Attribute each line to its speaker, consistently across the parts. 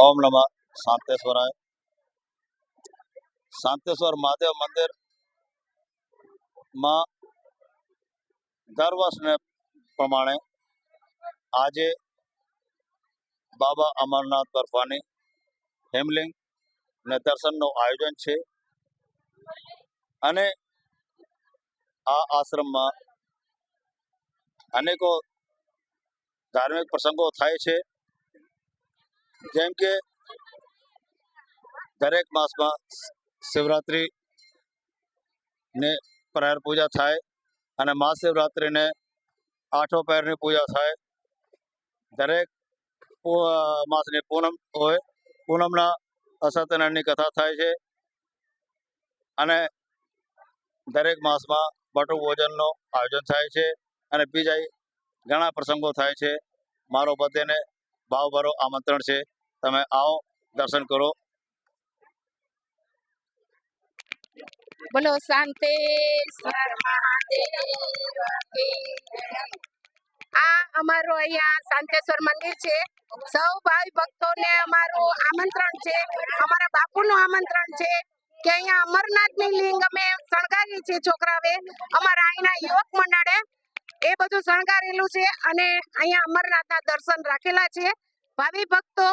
Speaker 1: ઓમ નમઃ. શાંતેશ્વરાય. શાંતેશ્વર મહાદેવ મંદિરમાં દર વર્ષને પ્રમાણે આજે બાબા અમરનાથ બર્ફાની હેમલિંગ ને દર્શનનું આયોજન છે. અને આ આશ્રમમાં અનેકો ધાર્મિક પ્રસંગો થાય છે. જેમ કે દરેક માસમાં શિવરાત્રિ ને પૂજા થાય અને મહાશિવરાત્રિને આઠો પહેરની પૂજા થાય. દરેક માસની પૂનમ હોય, પૂનમના અસત્યનારાયણની કથા થાય છે અને દરેક માસમાં બટુ ભોજનનું આયોજન થાય છે અને બીજા ઘણા પ્રસંગો થાય છે. મારો બધાને ભાવભરો આમંત્રણ છે. તમે આવો, દર્શન કરો.
Speaker 2: બોલો જય. આ અમારું અહીંયા શાંતેશ્વર મંદિર છે. સૌ ભાઈ ભક્તોને અમારું આમંત્રણ છે. અમારા બાપુનું આમંત્રણ છે કે અહીંયા અમરનાથની લિંગ અમે શણગારી છે છોકરાવે અમારા અહીંના યુવક મંડળે એ બધું શણગારેલું છે અને અહીંયા અમરનાથના દર્શન રાખેલા છે. ભાવિ ભક્તો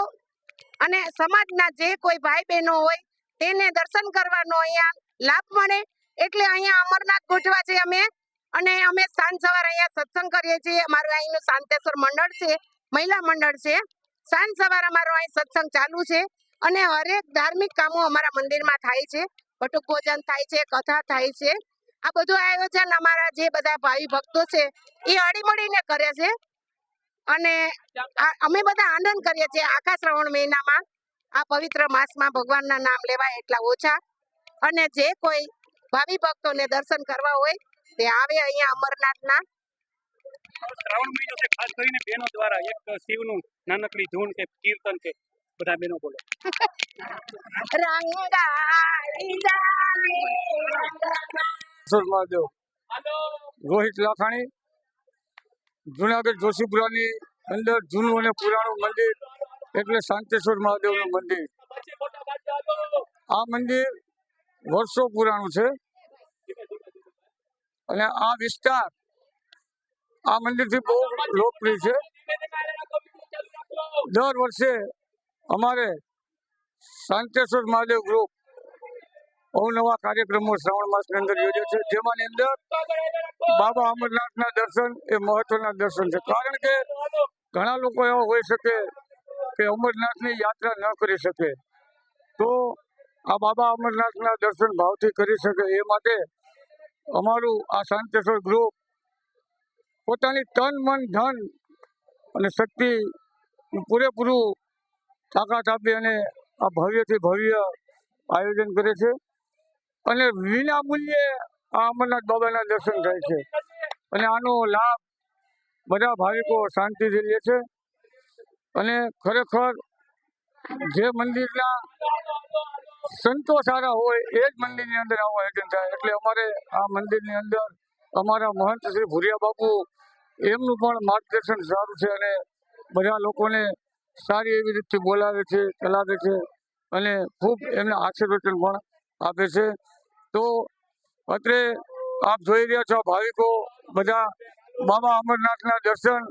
Speaker 2: અને સમાજના જે કોઈ ભાઈ બહેનો હોય તેને દર્શન કરવાનો અહીંયા લાભ મળે. એટલે અહીંયા અમરનાથ ગોઠવા છે અમે અને અમે સાંજ સવારે અહીંયા સત્સંગ કરીએ છીએ. અમારું અહીંનું શાંતેશ્વર મંડળ છે, મહિલા મંડળ છે. સાંજ સવારે અમારો અહીં સત્સંગ ચાલુ છે અને હરેક ધાર્મિક કામો અમારા મંદિરમાં થાય છે. બટુક ભોજન થાય છે, કથા થાય છે. આ બધું આયોજન અમારા જે બધા ભાવિ ભક્તો છે એ હળીમળીને કરે છે. અને અમે બધા આનંદ કરીએ છીએ આખા શ્રાવણ મહિનામાં. આ પવિત્ર માસમાં ભગવાનના નામ લેવાય એટલા ઓછા. અને જે કોઈ ભાવિ ભક્તોને દર્શન કરવા હોય તે આવે અહીંયા અમરનાથના.
Speaker 3: શ્રાવણ મહિનો છે ખાસ કરીને બહેનો દ્વારા એક શિવનું નાનકડી ધૂન કે કીર્તન છે બધા બહેનો બોલો.
Speaker 2: રંગાઈ જાને
Speaker 4: કિશોર મહાદેવ રોહિત લાખાણી જુનાગઢ જોશીપુરાની અંદર જૂનું અને પુરાણું મંદિર એટલે શાંતેશ્વર મહાદેવનું મંદિર. આ મંદિર વર્ષો પુરાણું છે. અને આ વિસ્તાર આ મંદિરથી બહુ લોકપ્રિય છે. દર વર્ષે અમારે શાંતેશ્વર મહાદેવ ગ્રુપ અવનવા કાર્યક્રમો શ્રાવણ માસની અંદર યોજે છે, જેમાંની અંદર બાબા અમરનાથના દર્શન એ મહત્વના દર્શન છે. કારણ કે ઘણા લોકો એવા હોઈ શકે કે અમરનાથની યાત્રા ન કરી શકે. તો આ બાબા અમરનાથના દર્શન ભાવથી કરી શકે એ માટે અમારું આ શાંતેશ્વર ગ્રુપ પોતાની તન, મન, ધન અને શક્તિ પૂરેપૂરું તાકાત આપી અને આ ભવ્યથી ભવ્ય આયોજન કરે છે. અને વિના મૂલ્યે આ અમરનાથ બાબાના દર્શન થાય છે. અને આનો લાભ બધા ભાવિકો શાંતિથી લે છે. અને ખરેખર જે મંદિરના સંતો સારા હોય એ જ મંદિરની અંદર આવું આયોજન થાય. એટલે અમારે આ મંદિરની અંદર અમારા મહંત શ્રી ભુરિયા બાપુ એમનું પણ માર્ગદર્શન સારું છે અને બધા લોકોને સારી એવી રીતથી બોલાવે છે, ચલાવે છે અને ખૂબ એમને આશીર્વચન પણ આપે છે. તો અત્રે આપ જોઈ રહ્યા છો ભાવિકો બધા બાબા અમરનાથના દર્શન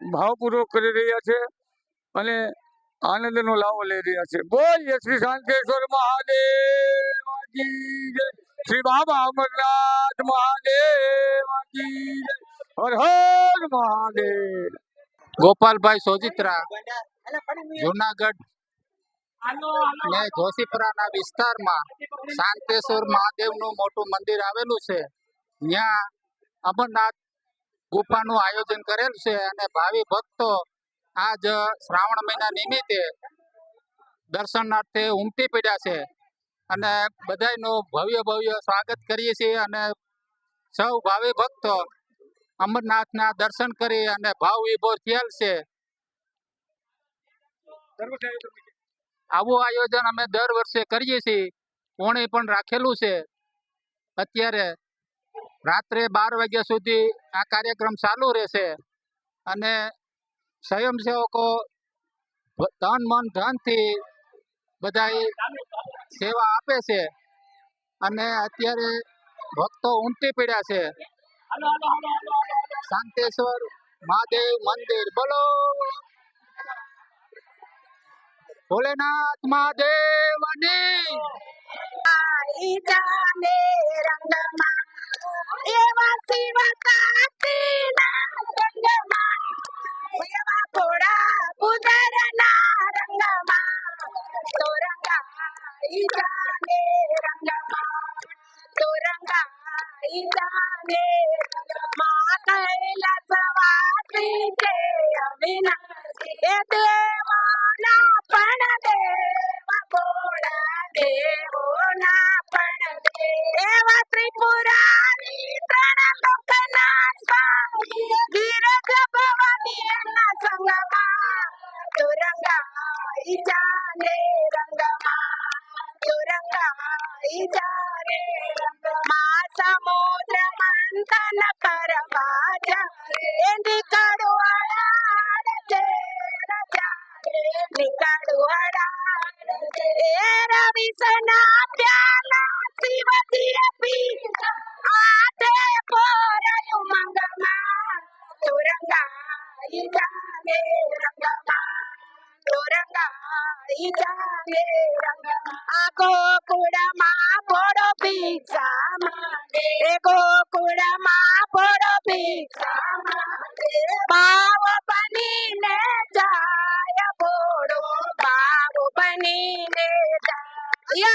Speaker 4: ભાવપૂર્વક કરી રહ્યા છે અને આનંદનો લાવો લઈ રહ્યા છે બોલ જય શ્રી શાંતેશ્વર મહાદેવ શ્રી બાબા અમરનાથ મહાદેવ હર હર મહાદેવ
Speaker 5: ગોપાલભાઈ સોજિત્રા જુનાગઢ ને જોશીપુરાના વિસ્તારમાં શાંતેશ્વર મહાદેવનું મોટું મંદિર આવેલું છે. ત્યાં અમરનાથ ગુફાનું આયોજન કરેલ છે અને ભાવિ ભક્તો આજ શ્રાવણ મહિના નિમિત્તે દર્શનાર્થે ઉમટી પડ્યા છે. અને બધાનું ભવ્ય ભવ્ય સ્વાગત કરીએ છીએ અને સૌ ભાવિ ભક્તો અમરનાથના દર્શન કરી અને ભાવ વિભોર થયેલ છે. આવું આયોજન અમે દર વર્ષે કરીએ છીએ. પોણે પણ રાખેલું છે. અત્યારે રાત્રે બાર વાગ્યા સુધી આ કાર્યક્રમ ચાલુ રહેશે. અને સ્વયંસેવકો તન મન ધનથી બધાય સેવા આપે છે. અને અત્યારે ભક્તો ઉમટી પડ્યા છે. શાંતેશ્વર મહાદેવ મંદિર બોલો. ભોલેનાથ મહાદેવની.
Speaker 2: જાને રંગમાં એવા શિવ સંગમાં એવા પોડા બુદરના રંગમાં તો に出たや